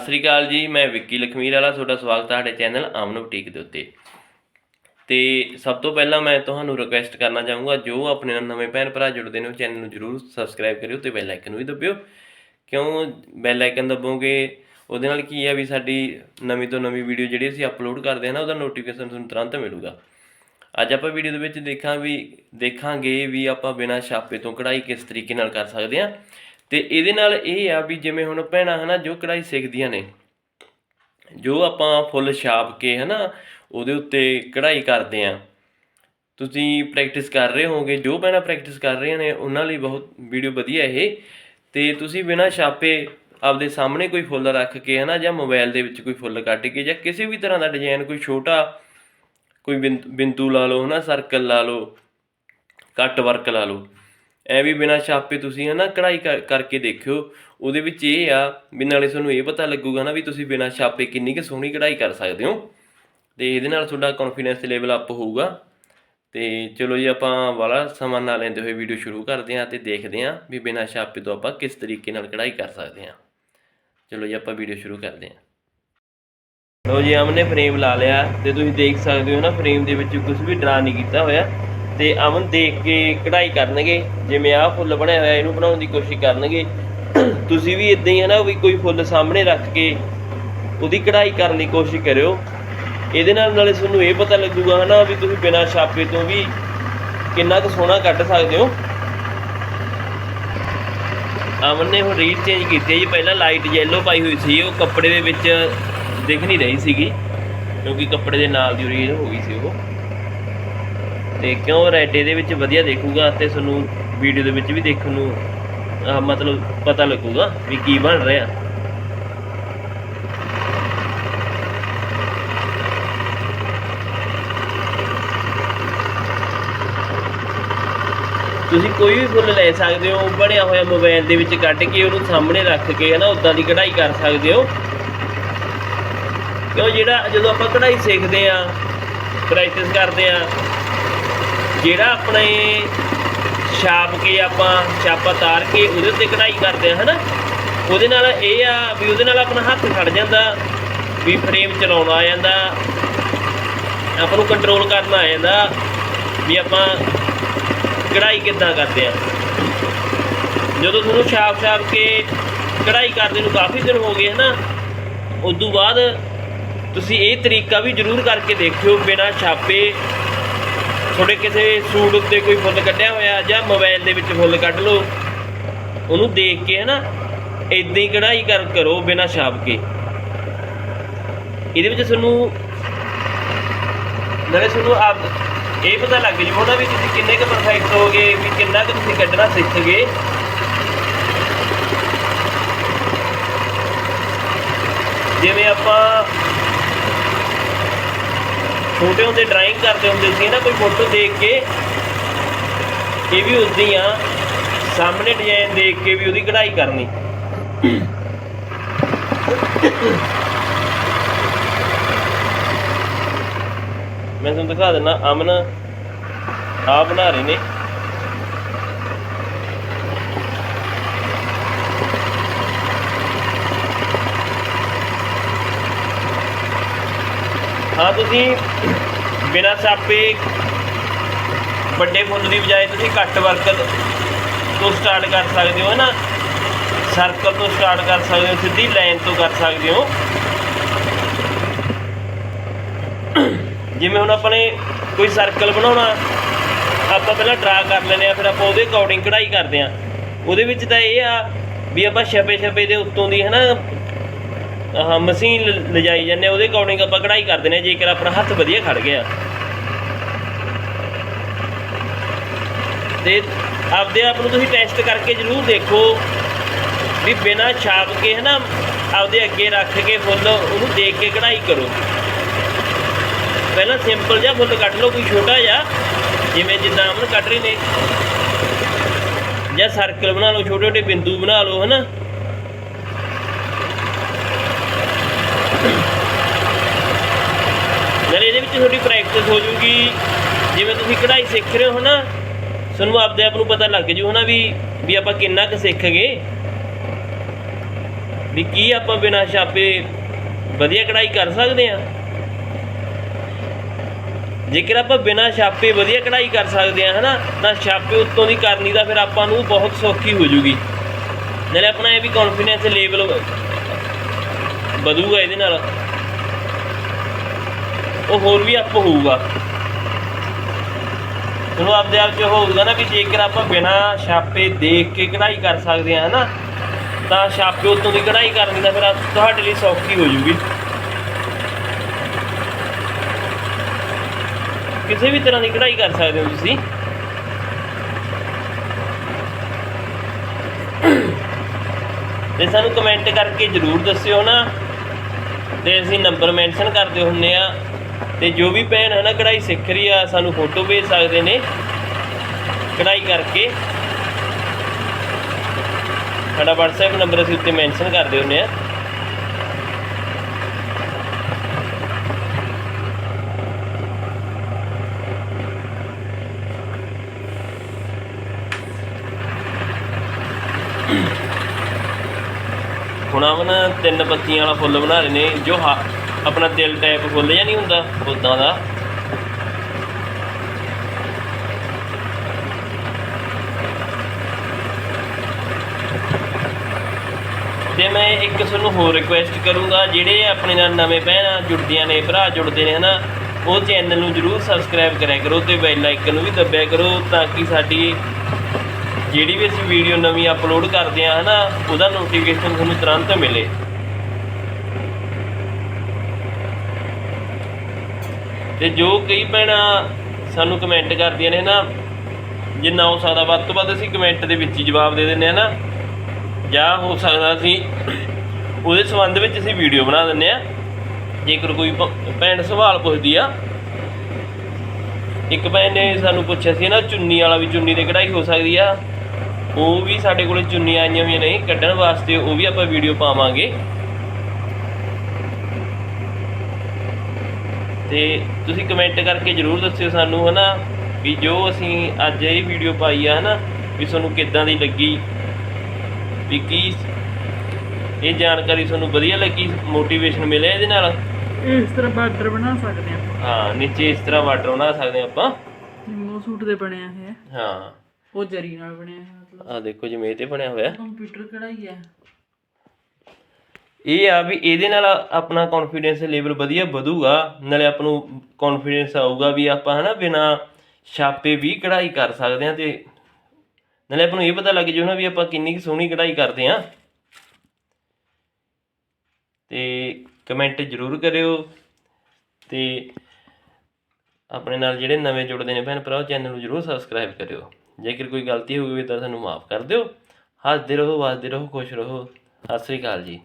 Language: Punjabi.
ਸਤਿ ਸ੍ਰੀ ਅਕਾਲ ਜੀ, ਮੈਂ ਵਿੱਕੀ ਲਖਮੀਰ ਵਾਲਾ, ਤੁਹਾਡਾ ਸਵਾਗਤ ਹੈ ਤੁਹਾਡੇ ਚੈਨਲ ਆਮਨ ਬੁਟੀਕ ਦੇ ਉੱਤੇ। ਤੇ ਸਭ ਤੋਂ ਪਹਿਲਾਂ ਮੈਂ ਤੁਹਾਨੂੰ ਰਿਕੁਐਸਟ ਕਰਨਾ ਚਾਹੂੰਗਾ, ਜੋ ਆਪਣੇ ਨਾਲ ਨਵੇਂ ਭੈਣ ਭਰਾ ਜੁੜਦੇ ਨੇ, ਉਹ ਚੈਨਲ ਨੂੰ ਜਰੂਰ ਸਬਸਕ੍ਰਾਈਬ ਕਰਿਓ ਤੇ ਬੈਲ ਆਈਕਨ ਵੀ ਦਬਿਓ। ਕਿਉਂ ਬੈਲ ਆਈਕਨ ਦਬੋਗੇ? ਉਹਦੇ ਨਾਲ ਕੀ ਹੈ ਵੀ ਸਾਡੀ ਨਵੀਂ ਤੋਂ ਨਵੀਂ ਵੀਡੀਓ ਜਿਹੜੀ ਅਸੀਂ ਅਪਲੋਡ ਕਰਦੇ ਹਾਂ ਨਾ, ਉਹਦਾ ਨੋਟੀਫਿਕੇਸ਼ਨ ਤੁਹਾਨੂੰ ਤੁਰੰਤ ਮਿਲੂਗਾ। ਅੱਜ ਆਪਾਂ ਵੀਡੀਓ ਦੇ ਵਿੱਚ ਦੇਖਾਂ ਵੀ, ਦੇਖਾਂਗੇ ਵੀ ਆਪਾਂ ਬਿਨਾਂ ਛਾਪੇ ਤੋਂ ਕਢਾਈ ਕਿਸ ਤਰੀਕੇ ਨਾਲ ਕਰ ਸਕਦੇ ਹਾਂ। ਤੇ ਇਹਦੇ ਨਾਲ ਇਹ ਆ ਵੀ ਜਿਵੇਂ ਹੁਣ ਭੈਣਾਂ ਹਨਾ ਜੋ ਕਢਾਈ ਸਿੱਖਦੀਆਂ ਨੇ, ਜੋ ਆਪਾਂ ਫੁੱਲ ਛਾਪ ਕੇ ਹਨਾ ਉਹਦੇ ਉੱਤੇ ਕਢਾਈ ਕਰਦੇ ਆ। ਤੁਸੀਂ ਪ੍ਰੈਕਟਿਸ ਕਰ ਰਹੇ ਹੋਗੇ ਜੋ ਭੈਣਾਂ ਪ੍ਰੈਕਟਿਸ ਕਰ ਰਹੀਆਂ ਨੇ, ਉਹਨਾਂ ਲਈ ਬਹੁਤ ਵੀਡੀਓ ਵਧੀਆ ਇਹ। ਤੇ ਤੁਸੀਂ ਬਿਨਾਂ ਛਾਪੇ ਆਪਦੇ ਸਾਹਮਣੇ ਕੋਈ ਫੁੱਲ ਰੱਖ ਕੇ ਹਨਾ ਜਾਂ ਮੋਬਾਈਲ ਦੇ ਵਿੱਚ ਕੋਈ ਫੁੱਲ ਕੱਟ ਕੇ ਜਾਂ ਕਿਸੇ ਵੀ ਤਰ੍ਹਾਂ ਦਾ ਡਿਜ਼ਾਈਨ ਕੋਈ ਛੋਟਾ ਕੋਈ ਬਿੰਦ- ਬਿੰਦੂ ਲਾ ਲਓ ਹਨਾ ਸਰਕਲ ਲਾ ਲਓ ਕੱਟ ਵਰਕ ਲਾ ਲਓ। ਐ ਵੀ ਬਿਨਾਂ ਛਾਪੇ ਤੁਸੀਂ ਹੈ ਨਾ ਕਢਾਈ ਕਰ- ਕਰਕੇ ਦੇਖਿਓ। ਉਹਦੇ ਵਿੱਚ ਇਹ ਆ ਵੀ ਨਾਲੇ ਤੁਹਾਨੂੰ ਇਹ ਪਤਾ ਲੱਗੂਗਾ ਨਾ ਵੀ ਤੁਸੀਂ ਬਿਨਾਂ ਛਾਪੇ ਕਿੰਨੀ ਕੁ ਸੋਹਣੀ ਕਢਾਈ ਕਰ ਸਕਦੇ ਹੋ। ਤੇ ਇਹਦੇ ਨਾਲ ਤੁਹਾਡਾ ਕੌਨਫੀਡੈਂਸ ਲੈਵਲ ਅਪ ਹੋਊਗਾ। ਤੇ ਚਲੋ ਜੀ ਆਪਾਂ ਵਾਲਾ ਸਮਾਂ ਨਾ ਲੈਂਦੇ ਹੋਏ ਵੀਡੀਓ ਸ਼ੁਰੂ ਕਰਦੇ ਹਾਂ ਤੇ ਦੇਖਦੇ ਹਾਂ ਵੀ ਬਿਨਾਂ ਛਾਪੇ ਤੋਂ ਆਪਾਂ ਕਿਸ ਤਰੀਕੇ ਨਾਲ ਕਢਾਈ ਕਰ ਸਕਦੇ ਹਾਂ। ਚਲੋ ਜੀ ਆਪਾਂ ਵੀਡੀਓ ਸ਼ੁਰੂ ਕਰਦੇ ਹਾਂ। ਲੋ ਜੀ ਅਮਨ ਨੇ ਫਰੇਮ ਲਾ ਲਿਆ ਤੇ ਤੁਸੀਂ ਦੇਖ ਸਕਦੇ ਹੋ ਨਾ ਫਰੇਮ ਦੇ ਵਿੱਚ ਕੁਝ ਵੀ ਡਰਾ ਨਹੀਂ ਕੀਤਾ ਹੋਇਆ। ਤੇ ਅਮਨ ਦੇਖ ਕੇ ਕਢਾਈ ਕਰਨਗੇ, ਜਿਵੇਂ ਆਹ ਫੁੱਲ ਬਣਿਆ ਹੋਇਆ, ਇਹਨੂੰ ਬਣਾਉਣ ਦੀ ਕੋਸ਼ਿਸ਼ ਕਰਨਗੇ। ਤੁਸੀਂ ਵੀ ਇਦਾਂ ਹੀ ਹੈ ਨਾ, ਵੀ ਕੋਈ ਫੁੱਲ ਸਾਹਮਣੇ ਰੱਖ ਕੇ ਉਹਦੀ ਕਢਾਈ ਕਰਨ ਦੀ ਕੋਸ਼ਿਸ਼ ਕਰਿਓ। ਇਹਦੇ ਨਾਲ ਨਾਲੇ ਤੁਹਾਨੂੰ ਇਹ ਪਤਾ ਲੱਗੂਗਾ ਹਨਾ ਵੀ ਤੁਸੀਂ ਬਿਨਾਂ ਛਾਪੇ ਤੋਂ ਵੀ ਕਿੰਨਾ ਕੁ ਸੋਹਣਾ ਕੱਢ ਸਕਦੇ ਹੋ। ਅਮਨ ਨੇ ਹੁਣ ਰੀਲ ਚੇਂਜ ਕੀਤੀ ਹੈ ਜੀ, ਪਹਿਲਾਂ ਲਾਈਟ ਯੈਲੋ ਪਾਈ ਹੋਈ ਸੀ, ਉਹ ਕੱਪੜੇ ਦੇ ਵਿੱਚ ਦਿਖ ਨਹੀਂ ਰਹੀ ਸੀਗੀ, ਕਿਉਂਕਿ ਕੱਪੜੇ ਦੇ ਨਾਲ ਦੀ ਰੀਲ ਹੋ ਗਈ ਸੀ ਉਹ। ਤੇ ਕਿਉਂ ਰੈਡ ਇਹਦੇ ਵਿੱਚ ਵਧੀਆ ਦੇਖੂਗਾ ਤੇ ਤੁਹਾਨੂੰ ਵੀਡੀਓ ਦੇ ਵਿੱਚ ਵੀ ਦੇਖਣ ਨੂੰ ਮਤਲਬ ਪਤਾ ਲੱਗੂਗਾ ਵੀ ਕੀ ਬਣ ਰਿਹਾ। ਤੁਸੀਂ ਕੋਈ ਵੀ ਫੁੱਲ ਲੈ ਸਕਦੇ ਹੋ, ਬਣਿਆ ਹੋਇਆ ਮੋਬਾਈਲ ਦੇ ਵਿੱਚ ਕੱਢ ਕੇ ਉਹਨੂੰ ਸਾਹਮਣੇ ਰੱਖ ਕੇ ਹਨਾ, ਉਦਾਂ ਦੀ ਕਢਾਈ ਕਰ ਸਕਦੇ ਹੋ। ਕਿਉਂ ਜਿਹੜਾ ਜਦੋਂ ਆਪਾਂ ਕਢਾਈ ਸਿੱਖਦੇ ਆ ਪ੍ਰੈਕਟਿਸ ਕਰਦੇ ਆ ਜਿਹੜਾ ਆਪਣੇ ਛਾਪ ਕੇ ਆਪਾਂ ਛਾਪਾ ਤਾਰ ਕੇ ਉਹਦੇ ਉੱਤੇ ਕਢਾਈ ਕਰਦੇ ਆ, ਹਨਾ? ਉਹਦੇ ਨਾਲ ਇਹ ਆ ਵੀ ਉਹਦੇ ਨਾਲ ਆਪਣਾ ਹੱਥ ਖੜ ਜਾਂਦਾ, ਵੀ ਫਰੇਮ ਚਲਾਉਣਾ ਆ ਜਾਂਦਾ, ਆਪਾਂ ਨੂੰ ਕੰਟਰੋਲ ਕਰਨਾ ਆ ਜਾਂਦਾ, ਵੀ ਆਪਾਂ ਕਢਾਈ ਕਿੱਦਾਂ ਕਰਦੇ ਆ। ਜਦੋਂ ਤੁਹਾਨੂੰ ਛਾਪ ਛਾਪ ਕੇ ਕਢਾਈ ਕਰਦੇ ਨੂੰ ਕਾਫੀ ਦਿਨ ਹੋ ਗਏ, ਹਨਾ? ਉਸ ਤੋਂ ਬਾਅਦ ਤੁਸੀਂ ਇਹ ਤਰੀਕਾ ਵੀ ਜ਼ਰੂਰ ਕਰਕੇ ਦੇਖਿਓ, ਬਿਨਾਂ ਛਾਪੇ ਤੁਹਾਡੇ ਕਿਸੇ ਸੂਟ ਉੱਤੇ ਕੋਈ ਫੁੱਲ ਕੱਢਿਆ ਹੋਇਆ ਜਾਂ ਮੋਬਾਈਲ ਦੇ ਵਿੱਚ ਫੁੱਲ ਕੱਢ ਲਓ। ਉਹਨੂੰ ਦੇਖ ਕੇ ਹਨਾ ਇਦਾਂ ਹੀ ਕਢਾਈ ਕਰ, ਕਰੋ ਬਿਨਾਂ ਛਾਪ ਕੇ। ਇਹਦੇ ਵਿੱਚ ਤੁਹਾਨੂੰ, ਨਾਲੇ ਤੁਹਾਨੂੰ ਆਪ, ਇਹ ਪਤਾ ਲੱਗ ਜੂ ਨਾ ਵੀ ਤੁਸੀਂ ਕਿੰਨੇ ਕੁ ਪਰਫੈਕਟ ਹੋਗੇ ਵੀ ਕਿੰਨਾ ਕੁ ਤੁਸੀਂ ਕੱਢਣਾ ਸਿੱਖ ਗਏ। ਜਿਵੇਂ ਆਪਾਂ ਛੋਟੇ ਹੁੰਦੇ ਡਰਾਇੰਗ ਕਰਦੇ ਹੁੰਦੇ ਸੀ, ਨਾ ਕੋਈ ਫੋਟੋ ਦੇਖ ਕੇ ਇਹ ਵੀ ਉਦਾਂ ਆ, ਸਾਹਮਣੇ ਡਿਜ਼ਾਈਨ ਦੇਖ ਕੇ ਵੀ ਉਹਦੀ ਕਢਾਈ ਕਰਨੀ। ਮੈਂ ਤੁਹਾਨੂੰ ਦਿਖਾ ਦਿੰਦਾ ਅਮਨ ਆ ਬਣਾ ਰਹੇ ਨੇ। ਹਾਂ, ਤੁਸੀਂ ਬਿਨਾਂ ਛਾਪੇ ਵੱਡੇ ਫੁੱਲ ਦੀ ਬਜਾਏ ਤੁਸੀਂ ਘੱਟ ਵਰਕਲ ਤੋਂ ਸਟਾਰਟ ਕਰ ਸਕਦੇ ਹੋ ਨਾ? ਸਰਕਲ ਤੋਂ ਸਟਾਰਟ ਕਰ ਸਕਦੇ ਹੋ, ਸਿੱਧੀ ਲਾਈਨ ਤੋਂ ਕਰ ਸਕਦੇ ਹੋ। ਜਿਵੇਂ ਹੁਣ ਆਪਾਂ ਨੇ ਕੋਈ ਸਰਕਲ ਬਣਾਉਣਾ, ਆਪਾਂ ਪਹਿਲਾਂ ਡਰਾ ਕਰ ਲੈਂਦੇ ਆ ਫਿਰ ਆਪਾਂ ਉਹਦੇ ਅਕੋਰਡਿੰਗ ਕਢਾਈ ਕਰਦੇ ਆ ਉਹਦੇ ਵਿੱਚ ਤਾਂ ਇਹ ਆ ਵੀ ਆਪਾਂ ਛਪੇ ਛਪੇ ਦੇ ਉੱਤੋਂ ਦੀ ਹਨਾ ਆਹ ਮਸ਼ੀਨ ਲ- ਲਿਜਾਈ ਜਾਂਦੇ ਆ, ਉਹਦੇ ਅਕੋਰਡਿੰਗ ਆਪਾਂ ਕਢਾਈ ਕਰਦੇ ਨੇ ਜੇਕਰ ਆਪਣਾ ਹੱਥ ਵਧੀਆ ਖੜ ਗਿਆ। ਤੇ ਆਪਦੇ ਆਪ ਨੂੰ ਤੁਸੀਂ ਟੈਸਟ ਕਰਕੇ ਜ਼ਰੂਰ ਦੇਖੋ ਵੀ ਬਿਨਾਂ ਛਾਪ ਕੇ ਹਨਾ ਆਪਦੇ ਅੱਗੇ ਰੱਖ ਕੇ ਫੁੱਲ ਉਹਨੂੰ ਦੇਖ ਕੇ ਕਢਾਈ ਕਰੋ। ਪਹਿਲਾਂ ਸਿੰਪਲ ਜਿਹਾ ਫੁੱਲ ਕੱਢ ਲਓ ਕੋਈ ਛੋਟਾ ਜਿਹਾ ਜਿਵੇਂ ਜਿੱਦਾਂ ਅਮਨ ਕੱਢ ਰਹੇ ਨੇ। ਜਾਂ ਸਰਕਲ ਬਣਾ ਲਓ ਛੋਟੇ ਛੋਟੇ ਬਿੰਦੂ ਬਣਾ ਲਓ ਹਨਾ। ਨਾਲੇ ਇਹਦੇ ਵਿੱਚ ਤੁਹਾਡੀ ਪ੍ਰੈਕਟਿਸ ਹੋ ਜੂਗੀ ਜਿਵੇਂ ਤੁਸੀਂ ਕਢਾਈ ਸਿੱਖ ਰਹੇ ਹੋ ਨਾ, ਤੁਹਾਨੂੰ ਆਪਦੇ ਆਪ ਨੂੰ ਪਤਾ ਲੱਗ ਜੂ ਹਨਾ ਵੀ ਵੀ ਆਪਾਂ ਕਿੰਨਾ ਕੁ ਸਿੱਖ ਗਏ ਵੀ ਕੀ ਆਪਾਂ ਬਿਨਾਂ ਛਾਪੇ ਵਧੀਆ ਕਢਾਈ ਕਰ ਸਕਦੇ ਆ ਜੇਕਰ ਆਪਾਂ ਬਿਨਾਂ ਛਾਪੇ ਵਧੀਆ ਕਢਾਈ ਕਰ ਸਕਦੇ ਆ ਹਨਾ, ਤਾਂ ਛਾਪੇ ਉੱਤੋਂ ਦੀ ਕਰਨੀ ਤਾਂ ਫਿਰ ਆਪਾਂ ਨੂੰ ਬਹੁਤ ਸੌਖੀ ਹੋ ਜੂਗੀ। ਨਾਲੇ ਆਪਣਾ ਇਹ ਵੀ ਕੌਨਫੀਡੈਂਸ ਲੈਵਲ ਵਧੂਗਾ ਇਹਦੇ ਨਾਲ। ਉਹ ਹੋਰ ਵੀ ਅਪ ਹੋਊਗਾ। ਤੁਹਾਨੂੰ ਆਪਦੇ ਆਪ ਚ ਹੋਊਗਾ ਨਾ ਵੀ ਜੇਕਰ ਆਪਾਂ ਬਿਨਾਂ ਛਾਪੇ ਦੇਖ ਕੇ ਕਢਾਈ ਕਰ ਸਕਦੇ ਆ ਹਨਾ, ਤਾਂ ਛਾਪੇ ਉੱਤੋਂ ਦੀ ਕਢਾਈ ਕਰਨੀ ਤਾਂ ਫਿਰ ਤੁਹਾਡੇ ਲਈ ਸੌਖੀ ਹੋ ਜੂਗੀ। ਕਿਸੇ ਵੀ ਤਰ੍ਹਾਂ ਦੀ ਕਢਾਈ ਕਰ ਸਕਦੇ ਹੋ ਤੁਸੀਂ। ਤੇ ਸਾਨੂੰ ਕਮੈਂਟ ਕਰਕੇ ਜਰੂਰ ਦੱਸਿਓ ਨਾ। ਤੇ ਅਸੀਂ ਨੰਬਰ ਮੈਂਸ਼ਨ ਕਰਦੇ ਹੁੰਨੇ ਆ ਤੇ ਜੋ ਵੀ ਭੈਣ ਹੈ ਨਾ, ਕਢਾਈ ਸਿੱਖ ਰਹੀ ਆ, ਸਾਨੂੰ ਫੋਟੋ ਭੇਜ ਸਕਦੇ ਨੇ। ਕਢਾਈ ਕਰਕੇ। ਸਾਡਾ WhatsApp ਨੰਬਰ ਅਸੀਂ ਉੱਤੇ ਮੈਂਸ਼ਨ ਕਰਦੇ ਹੁੰਨੇ ਆ ਹੁਣ ਆਵਨ ਤਿੰਨ ਪੱਤੀਆਂ ਵਾਲਾ ਫੁੱਲ ਬਣਾ ਰਹੇ ਨੇ, ਜੋ ਹਾ- ਆਪਣਾ ਦਿਲ ਟਾਈਪ ਫੁੱਲ ਜਾਂ ਨਹੀਂ ਹੁੰਦਾ ਉਦਾਂ ਦਾ। ਤੇ ਮੈਂ ਇੱਕ ਤੁਹਾਨੂੰ ਹੋਰ ਰਿਕੁਐਸਟ ਕਰੂੰਗਾ, ਜਿਹੜੇ ਆਪਣੇ ਨਾਲ ਨਵੇਂ ਭੈਣਾਂ ਜੁੜਦੀਆਂ ਨੇ, ਭਰਾ ਜੁੜਦੇ ਨੇ, ਹਨਾ, ਉਹ ਚੈਨਲ ਨੂੰ ਜਰੂਰ ਸਬਸਕ੍ਰਾਈਬ ਕਰਿਆ ਕਰੋ ਤੇ ਬੈਲ ਆਈਕਨ ਨੂੰ ਵੀ ਦੱਬਿਆ ਕਰੋ ਤਾਂ ਕਿ ਸਾਡੀ ਜਿਹੜੀ ਵੀ ਅਸੀਂ ਵੀਡੀਓ ਨਵੀਂ ਅਪਲੋਡ ਕਰਦੇ ਆ ਹਨਾ, ਉਹਦਾ ਨੋਟੀਫਿਕੇਸ਼ਨ ਤੁਹਾਨੂੰ ਤੁਰੰਤ ਮਿਲੇ। ਤੇ ਜੋ ਕਈ ਭੈਣਾਂ ਸਾਨੂੰ ਕਮੈਂਟ ਕਰਦੀਆਂ ਨੇ ਨਾ ਜਿੰਨਾ ਹੋ ਸਕਦਾ, ਵੱਧ ਤੋਂ ਵੱਧ ਅਸੀਂ ਕਮੈਂਟ ਦੇ ਵਿੱਚ ਹੀ ਜਵਾਬ ਦੇ ਦਿੰਦੇ ਆ ਨਾ ਜਾਂ ਹੋ ਸਕਦਾ ਅਸੀਂ ਉਹਦੇ ਸੰਬੰਧ ਵਿੱਚ ਅਸੀਂ ਵੀਡੀਓ ਬਣਾ ਦਿੰਦੇ ਆ ਜੇਕਰ ਕੋਈ ਭ- ਭੈਣ ਸਵਾਲ ਪੁੱਛਦੀ ਆ, ਇੱਕ ਭੈਣ ਨੇ ਸਾਨੂੰ ਪੁੱਛਿਆ ਸੀ ਨਾ ਚੁੰਨੀ ਵਾਲਾ ਵੀ ਚੁੰਨੀ ਤੇ ਕਢਾਈ ਹੋ ਸਕਦੀ ਆ। ਉਹ ਵੀ ਸਾਡੇ ਕੋਲੇ ਚੁੰਨੀਆਂ ਆਈਆਂ ਹੋਈਆਂ ਨੇ, ਕੱਢਣ ਵਾਸਤੇ ਉਹ ਵੀ ਆਪਾਂ ਵੀਡੀਓ ਪਾਵਾਂਗੇ। ਤੇ ਤੁਸੀਂ ਕਮੈਂਟ ਕਰਕੇ ਜਰੂਰ ਦੱਸਿਓ ਸਾਨੂੰ ਹਨਾ ਵੀ ਜੋ ਅਸੀਂ ਅੱਜ ਇਹ ਵੀਡੀਓ ਪਾਈ ਆ ਹਨਾ ਵੀ ਤੁਹਾਨੂੰ ਕਿੱਦਾਂ ਦੀ ਲੱਗੀ ਵੀ ਕੀ ਇਹ ਜਾਣਕਾਰੀ ਤੁਹਾਨੂੰ ਵਧੀਆ ਲੱਗੀ ਮੋਟੀਵੇਸ਼ਨ ਮਿਲਿਆ ਇਹਦੇ ਨਾਲ? ਇਸ ਤਰ੍ਹਾਂ ਬਾਰਡਰ ਬਣਾ ਸਕਦੇ ਆਪਾਂ ਹਾਂ ਨੀਚੇ ਇਸ ਤਰ੍ਹਾਂ ਵਾਟਰ ਬਣਾ ਸਕਦੇ ਆਪਾਂ। ਨਿੰਮੋ ਸੂਟ ਦੇ ਬਣਿਆ ਹੈ ਹਾਂ। ਉਹ ਜਰੀ ਨਾਲ ਬਣਿਆ ਹੈ ਮਤਲਬ ਆ ਦੇਖੋ ਜਿਵੇਂ ਇਹ ਤੇ ਬਣਿਆ ਹੋਇਆ। ਕੰਪਿਊਟਰ ਕਢਾਈ ਹੈ। ਇਹ ਆ ਵੀ ਇਹਦੇ ਨਾਲ ਆਪਣਾ ਕੌਨਫੀਡੈਂਸ ਲੈਵਲ ਵਧੀਆ ਵਧੂਗਾ, ਨਾਲੇ ਆਪ ਨੂੰ ਕੌਨਫੀਡੈਂਸ ਆਊਗਾ ਵੀ ਆਪਾਂ ਹਨਾ ਬਿਨਾ ਛਾਪੇ ਵੀ ਕਢਾਈ ਕਰ ਸਕਦੇ ਆ ਤੇ ਨਾਲੇ ਆਪ ਨੂੰ ਇਹ ਪਤਾ ਲੱਗ ਜੂ ਨਾ ਵੀ ਆਪਾਂ ਕਿੰਨੀ ਕੁ ਸੋਹਣੀ ਕਢਾਈ ਕਰਦੇ ਆ ਤੇ ਕਮੈਂਟ ਜ਼ਰੂਰ ਕਰਿਓ ਤੇ ਆਪਣੇ ਨਾਲ ਜਿਹੜੇ ਨਵੇਂ ਜੁੜਦੇ ਨੇ ਭੈਣ ਭਰਾ ਚੈਨਲ ਨੂੰ ਜ਼ਰੂਰ ਸਬਸਕ੍ਰਾਈਬ ਕਰਿਓ। ਜੇਕਰ ਕੋਈ ਗਲਤੀ ਹੋ ਗਈ ਤਾਂ ਸਾਨੂੰ ਮਾਫ ਕਰ ਦਿਓ। ਹੱਸਦੇ ਰਹੋ ਵੱਸਦੇ ਰਹੋ, ਖੁਸ਼ ਰਹੋ। ਸਤਿ ਸ੍ਰੀ ਅਕਾਲ ਜੀ।